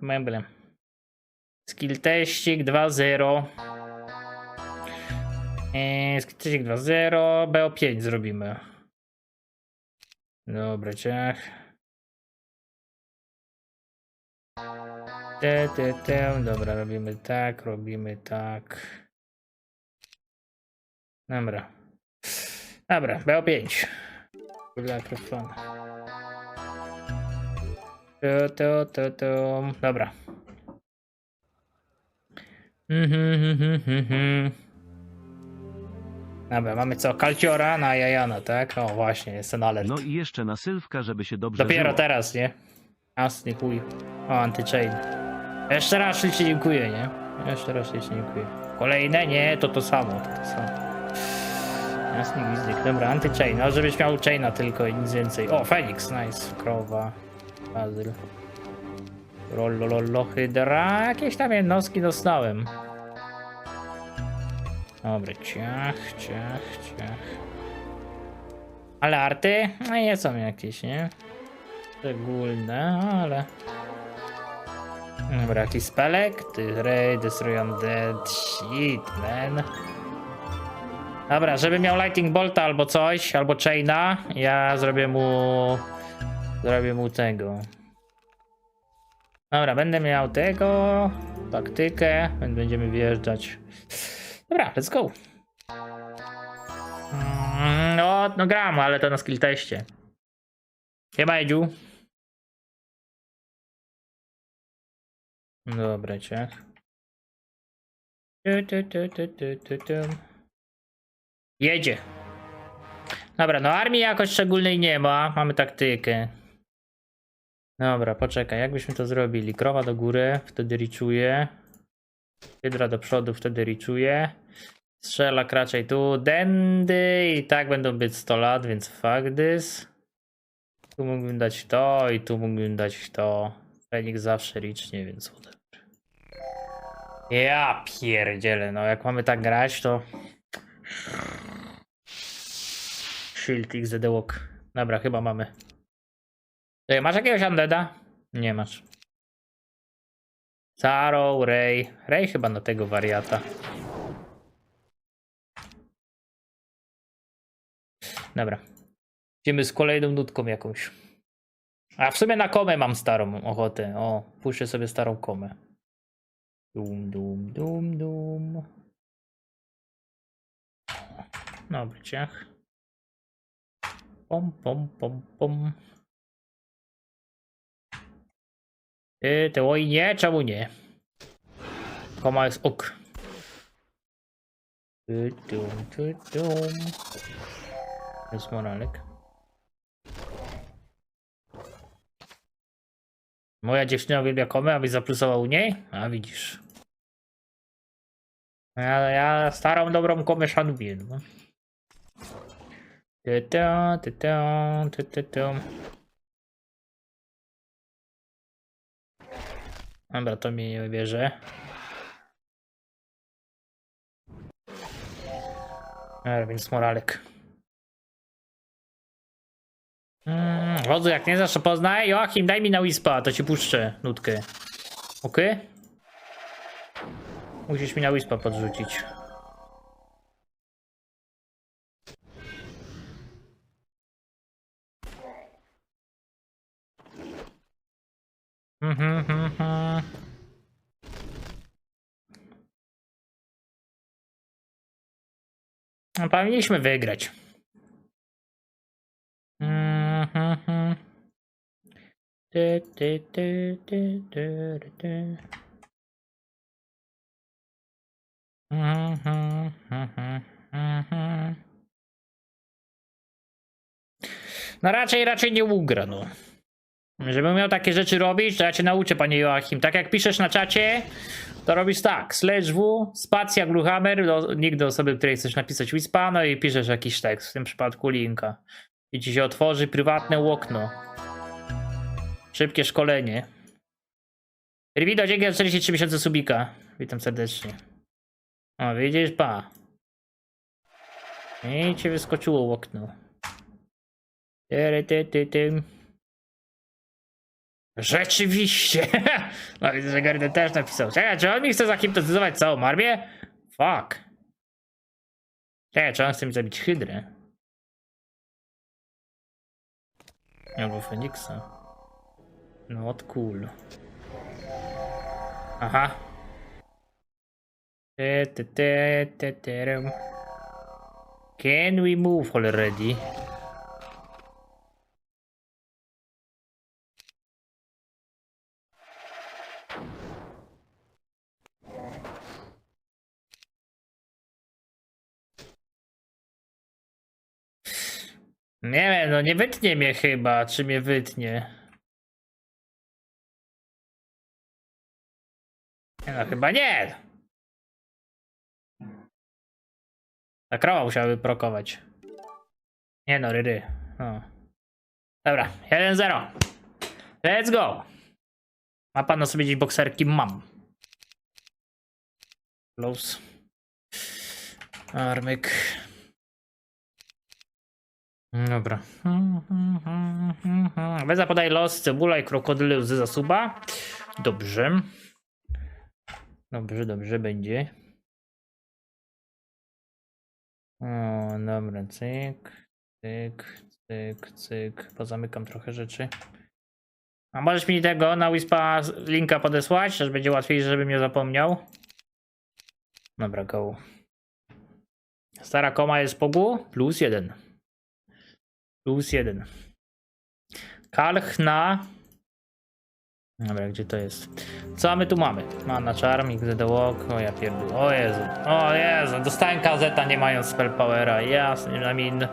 Meble. Skill teścik 2-0. Eee, skill teścik 2-0. BO5 zrobimy. Dobra, ciach. Te, te, te. Dobra, robimy tak, robimy tak. Dobra. Dobra, BO5. Dla. Tu, tu, tu. Dobra. Mhm, mhm, mhm. Dobra, mamy co? Kalciora na Jajana, tak? O, właśnie, jest ten alert. No i jeszcze na Sylwka, żeby się dobrze Dopiero żyło. teraz, nie? Jasny chuj. O, anty-chain. Jeszcze raz ślicznie dziękuję, nie? Jeszcze raz ślicznie dziękuję. Kolejne? Nie, to to samo, to to samo. Jasny gwizdyk. Dobra, anty-chain. No, żebyś miał chaina tylko i nic więcej. O, Fenix, nice. Krowa. Bazyl. Rollololo, hydra. Jakieś tam jednostki dostałem. Dobra, ciach, ciach, ciach. Ale arty? No nie są jakieś, nie? Szczególne, ale... Dobra, jakiś spelek? Ty Ray, Destroy Undead, shit, man. Dobra, żeby miał Lightning Bolta albo coś, albo Chaina, ja zrobię mu... Zrobię mu tego. Dobra, będę miał tego, taktykę, będziemy wjeżdżać. Dobra, let's go. Mm, No, no gram, ale to na skill teście. Chyba Edziu. Dobra, ciach. Jedzie. Dobra, no armii jakoś szczególnej nie ma. Mamy taktykę. Dobra, poczekaj, jakbyśmy to zrobili? Krowa do góry, wtedy riczuje. Hydra do przodu, wtedy riczuje. Strzelak raczej tu. Dendy i tak będą być 100 lat, więc fuck this. Tu mógłbym dać to i tu mógłbym dać to. Fenix zawsze licznie, więc whatever. Ja pierdzielę, no jak mamy tak grać, to... Shield XD Walk. Dobra, chyba mamy. Masz jakiegoś undeada? Nie masz. Saro, Ray. Ray chyba na tego wariata. Dobra. Idziemy z kolejną nutką jakąś. A w sumie na komę mam starą ochotę. O, puszczę sobie starą komę. Dum, dum, dum, dum. Dobry ciach. Pom, pom, pom, pom. Ty, to oj nie, czemu nie? Koma jest ok. Ty, dum, ty, dum. Jest moralek. Moja dziewczyna uwielbia komę, abyś zaplusował u niej? A widzisz. Ja, ja starą, dobrą komę szanuję. No. Ty, ty, ty, ty, ty, ty, ty. Dobra, to mnie nie wybierze. A więc moralek. Mm, jak nie znasz, to poznaj. Joachim, daj mi na Wispa, to ci puszczę nutkę. Ok? Musisz mi na Wispa podrzucić. Mhm, mhm, mhm. Mhm, mhm. No raczej, raczej nie ugra, no. Żebym miał takie rzeczy robić, to ja cię nauczę, panie Joachim. Tak jak piszesz na czacie, to robisz tak. Slash W, spacja, gluhammer, do, nick do osoby, której chcesz napisać Wispa, no i piszesz jakiś tekst, w tym przypadku linka. I ci się otworzy prywatne okno. Szybkie szkolenie. Rivido, dzięki za 43 miesiące subika. Witam serdecznie. O, widzisz, pa. I ci wyskoczyło okno. Tyry, ty, ty, ty. Rzeczywiście! No widzę, że Garden też napisał. Czekaj, czy on mi chce zahipnotyzować całą armię? Fuck. Czekaj, czy on chce mi zabić Hydrę? Albo Feniksa. Not cool. Aha. Te, te, te, te, terum. Can we move already? Nie wiem, no nie wytnie mnie chyba, czy mnie wytnie. Nie no, chyba nie. Ta krowa musiałaby prokować. Nie no, ryry. No. Dobra, 1-0. Let's go. Ma pan na sobie gdzieś bokserki? Mam. Close. Armyk. Dobra. Weza podaj los, cebula i krokodyle łzy zasuba. Dobrze. Dobrze, dobrze będzie. O, dobra, cyk, cyk, cyk, cyk. Pozamykam trochę rzeczy. A możesz mi tego na Wispa linka podesłać, też będzie łatwiej, żebym nie zapomniał. Dobra, go. Stara koma jest pogu plus jeden. Plus jeden. Kalch na... Dobra, gdzie to jest? Co my tu mamy? Mana Charm, XD The Walk, o ja pierdolę, o Jezu, o Jezu, dostałem kazeta nie mając spell powera, jasne, I mean,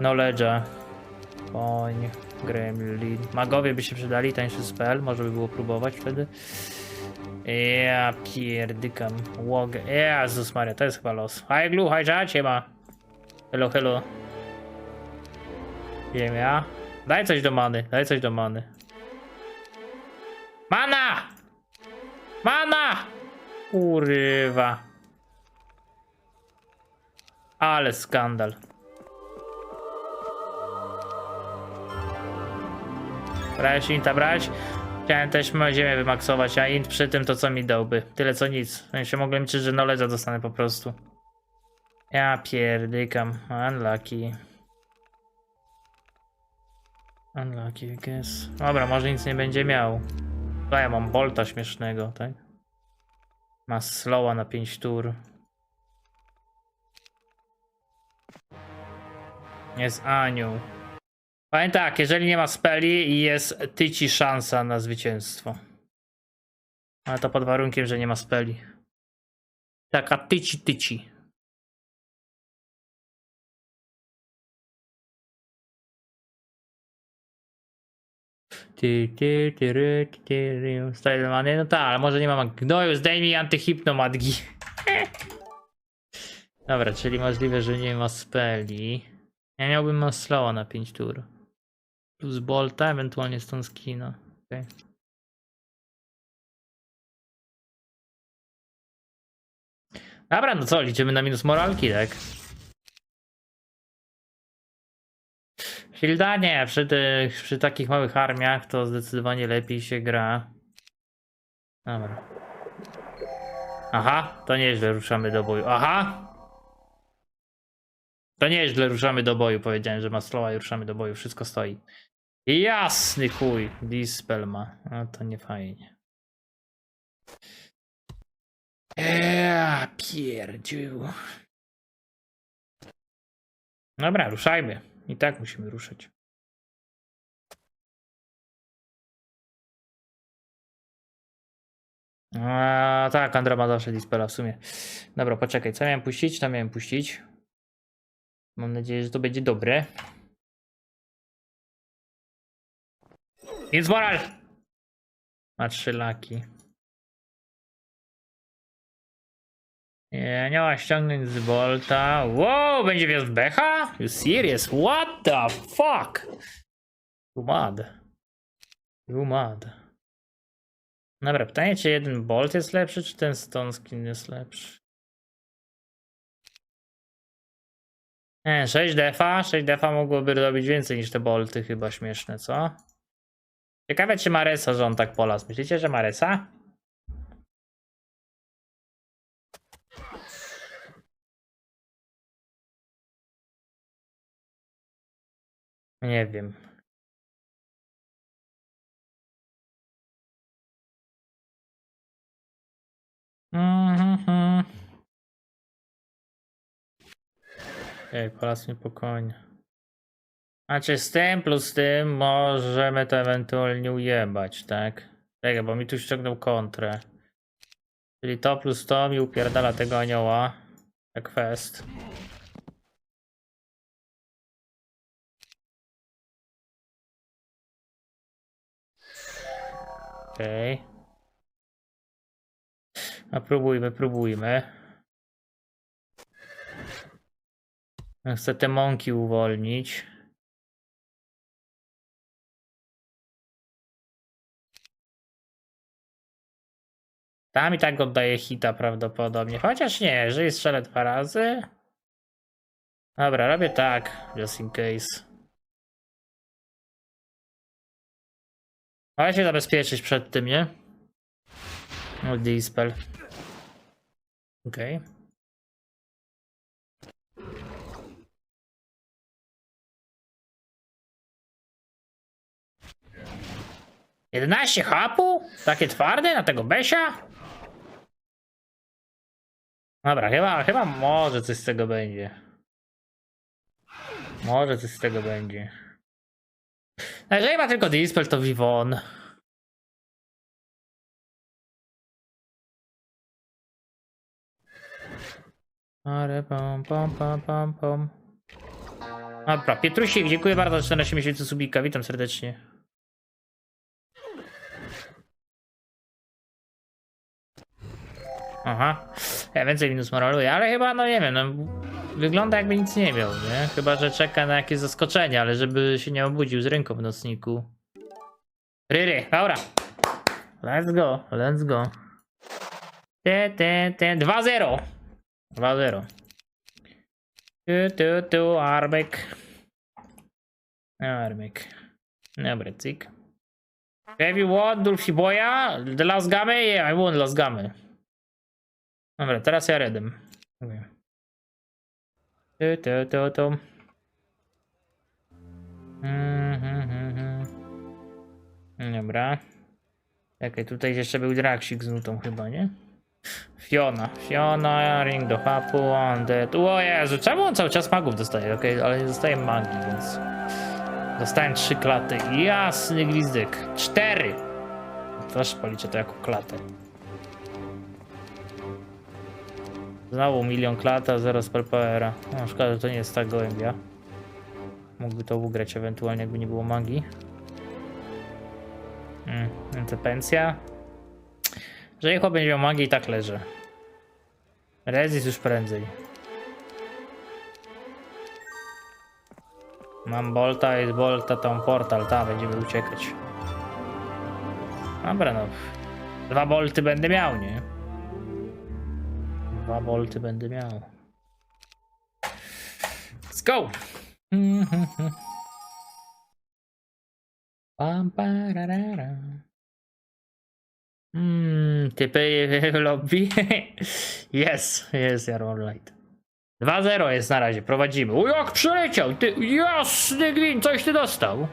knowledge'a. Koń, Gremlin, magowie by się przydali, tańszy spell, może by było próbować wtedy. Ja pierdykam, łog, Jezus Maria, to jest chyba los. Hi Glu, hi ma. Hello, hello. Ja. Daj coś do many, daj coś do many. Mana! Mana! Kurwa. Ale skandal. Brałeś inta brać? Chciałem też moją ziemię wymaksować, a int przy tym to co mi dałby? Tyle co nic. W sensie mogłem liczyć, że knowledge'a dostanę po prostu. Ja pierdykam. Unlucky. Unlucky, guess. Dobra, może nic nie będzie miał. To ja mam bolta śmiesznego, tak? Ma slowa na 5 tur. Jest anioł. Powiem tak, jeżeli nie ma speli, jest tyci szansa na zwycięstwo. Ale to pod warunkiem, że nie ma speli. Taka tyci tyci. Ty, ty, ty, ry, ty, ty? No tak, ale może nie mam gnoju, zdejmij antyhipnomadgi. Dobra, czyli możliwe, że nie ma speli. Ja miałbym Maslowa na 5 tur. Plus Bolta, ewentualnie stąd skina. Okay. Dobra, no co, liczymy na minus moralki, tak? Hilda nie, przy, tych, przy takich małych armiach to zdecydowanie lepiej się gra. Dobra. Aha, to nieźle ruszamy do boju. Aha! To nieźle ruszamy do boju. Powiedziałem, że ma slowa i ruszamy do boju. Wszystko stoi. Jasny chuj. Dispel ma. No to nie fajnie. Eee, pierdziu. Dobra, ruszajmy. I tak musimy ruszyć. A, tak, Andra ma zawsze dispela w sumie. Dobra, poczekaj, co miałem puścić? To miałem puścić. Mam nadzieję, że to będzie dobre. Jest moral! Ma trzy laki. Nie, nie ma ściągnąć z Bolta. Wow, będzie wjazd Becha? You serious? What the fuck? You mad. You mad. Dobra, pytanie, czy jeden Bolt jest lepszy, czy ten Stone Skin jest lepszy? Nie, 6 defa, 6 defa mogłoby robić więcej niż te bolty chyba śmieszne, co? Ciekawe, czy Maresa, że on tak polas. Myślicie, że Maresa? Nie wiem. Mhm. Ej, polas spokojnie. Znaczy z tym plus tym możemy to ewentualnie ujebać, tak? Czekaj, bo mi tu ściągnął kontrę. Czyli to plus to mi upierdala tego anioła. Jak Okej. Okay. A próbujmy, próbujmy. Chcę te mąki uwolnić. Tam i tak oddaje hita prawdopodobnie. Chociaż nie, jeżeli strzelę dwa razy. Dobra, robię tak, just in case. Ale się zabezpieczyć przed tym, nie? No, dispel. Okej. Okay. Jedenaście hapu? Takie twarde na tego Besia? Dobra, chyba, chyba może coś z tego będzie. Może coś z tego będzie. A jeżeli ma tylko Dispel, to Vivon. Ale pom, pom, pom, pom, pom. Dobra, Pietrusiek, dziękuję bardzo za 14 miesięcy subika, witam serdecznie. Aha, ja więcej minus moraluje, ale chyba, no nie wiem, no, wygląda jakby nic nie miał, nie? Chyba, że czeka na jakieś zaskoczenie, ale żeby się nie obudził z ręką w nocniku. Ryry, dobra. Let's go, let's go. Te, te, te, 2-0. 2-0. Tu, tu, tu, Arbek. Arbek. Dobra, cyk. Have you won Dulfi Boya? The last game? Yeah, I won last game. Dobra, teraz ja redem. Okay. Tu, tu, tu, tu. Mhm, mhm. Dobra. Czekaj, tutaj jeszcze był Draksik z nutą chyba, nie? Fiona, Fiona, ring do hapu, undead. O Jezu, czemu on cały czas magów dostaje? Okej, ale nie dostaje magii, więc... Dostałem trzy klaty. Jasny gwizdek. Cztery! Też policzę to jako klatę. Znowu milion klata, zero spellpowera. No szkoda, że to nie jest tak gołębia. Mógłby to ugrać ewentualnie, jakby nie było magii. Mm, to pensja. Jeżeli chłop będzie miał magię i tak leży. Rezis już prędzej. Mam bolta, jest bolta, tam portal, tam będziemy uciekać. Dobra no. Dwa bolty będę miał, nie? Dwa bolty będę miał. Let's go! Pam, pararara. Mmm, typy lobby. Yes, jest Jarvan Light. 2-0 jest na razie, prowadzimy. O jak przeleciał! Ty, jasny gwint, coś ty dostał.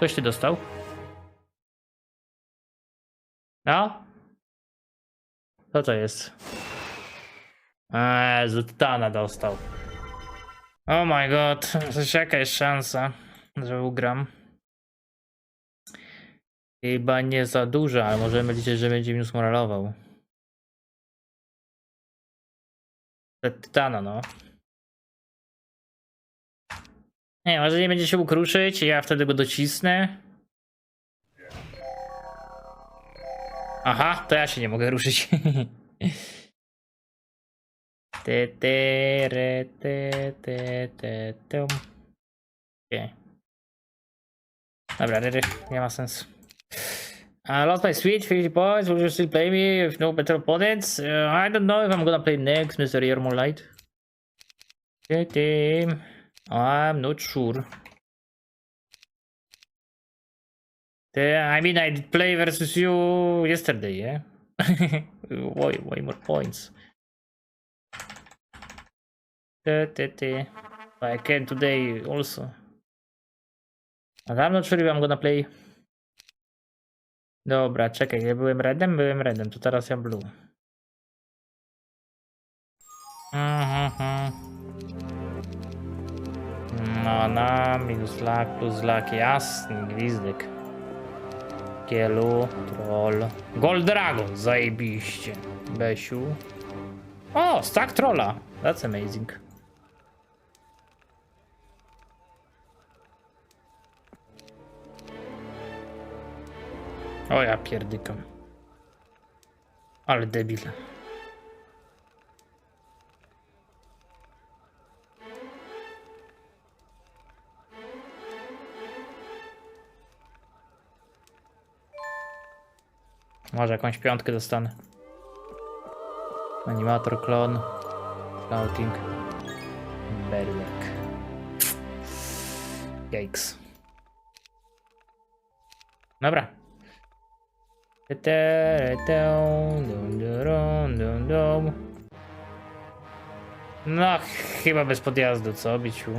Coś ty dostał? No? Co to jest? Eee, Zutana dostał. Oh my god, jaka jest szansa, że ugram. Chyba nie za duża, ale możemy liczyć, że będzie minus moralował. Tytana, no. Nie, może nie będzie się mógł ruszyć, ja wtedy go docisnę. Aha, to ja się nie mogę ruszyć. Okay. Dobra, nie ma sensu. I lost my switch, 50 points. Will you still play me if no better opponents? Uh, I don't know if I'm gonna play next, Mr. Yermolite. Team. I'm not sure. The, I mean, I did play versus you yesterday, yeah? way, way more points. I can today also. Not sure if I'm gonna play. Dobra, czekaj, ja byłem redem? Byłem redem, to teraz ja blue. No, na minus lak plus lak, jasny gwizdek. Kielu, troll. Gold Dragon, zajebiście. Besiu. O, stack trolla. That's amazing. O ja pierdykam. Ale debil. Może jakąś piątkę dostanę. Animator, klon, scouting, berserk. Yikes. Dobra. Te- te- dum, durum, dum, dum. No, chyba bez podjazdu, co, biciu?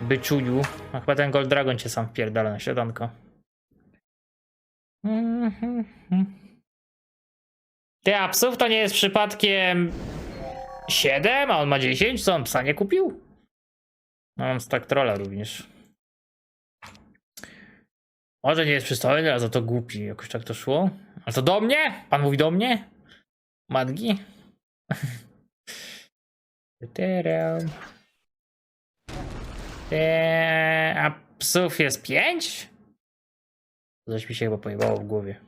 Byczuju. A chyba ten Gold Dragon cię sam wpierdala na śniadanko. Mhm. Ty, a psów to nie jest przypadkiem 7, a on ma 10? Co on psa nie kupił? No, mam stack trolla również. Może nie jest przystojny, a za to głupi. Jakoś tak to szło. Ale to do mnie? Pan mówi do mnie? Madgi? Tytyram. Eee, a psów jest 5? Coś mi się chyba pojebało w głowie.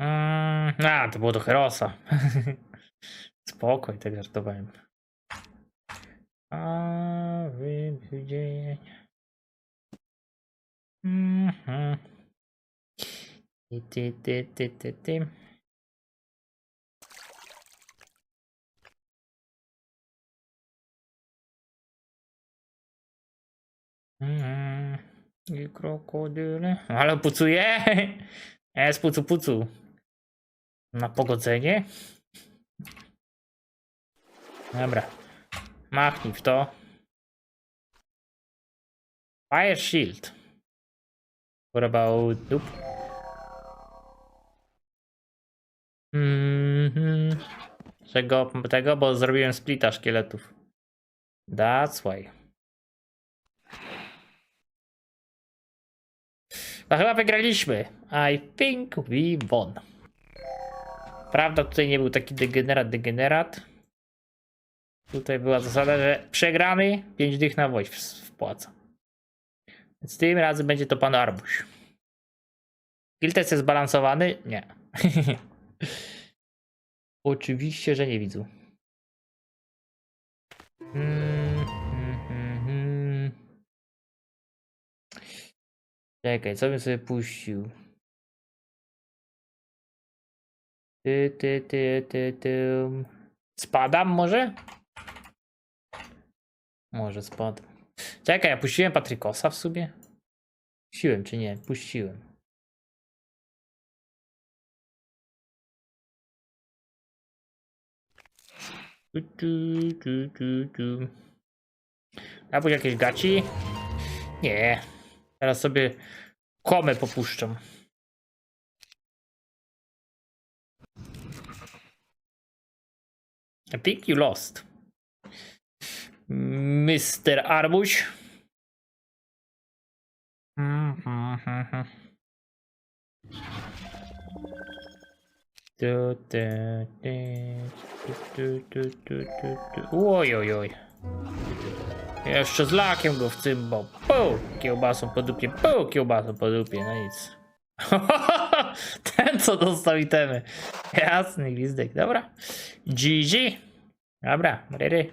Mm, a, to było do Herosa. Spokoj, tak żartowałem. A wybudzień. Mhm. Ty, ty, ty, ty, ty, ty. Mhm. I krokodyle. Ale pucuje? Jest pucu pucu. Na pogodzenie? Dobra. Machnij w to. Fire shield. What about dup? Mhm. Czego tego? Bo zrobiłem splita szkieletów. That's why. No chyba wygraliśmy. I think we won. Prawda, tutaj nie był taki degenerat, degenerat. Tutaj była zasada, że przegrany 5 dych na woź wpłaca. Więc tym razem będzie to pan Arbuś. Skill test jest zbalansowany? Nie. Oczywiście, że nie widzę. Czekaj, co bym sobie puścił? Ty, ty, ty, ty, ty. Spadam może? Może spadam. Czekaj, ja puściłem Patrykosa w sobie? Puściłem czy nie? Puściłem. Tu, tu, tu, tu, tu. A później jakieś gaci? Nie. Teraz sobie komę popuszczam. I think you lost. Mr. Arbuś. Mhm. Tu, tu, tu. Oj, oj, oj. Jeszcze z lakiem go w cymbo. Pu! Kiełbasą po dupie. Pu! Kiełbasą po dupie. No nic. Ten co dostał itemy. Jasny gwizdek. Dobra. GG. Dobra. Ryry.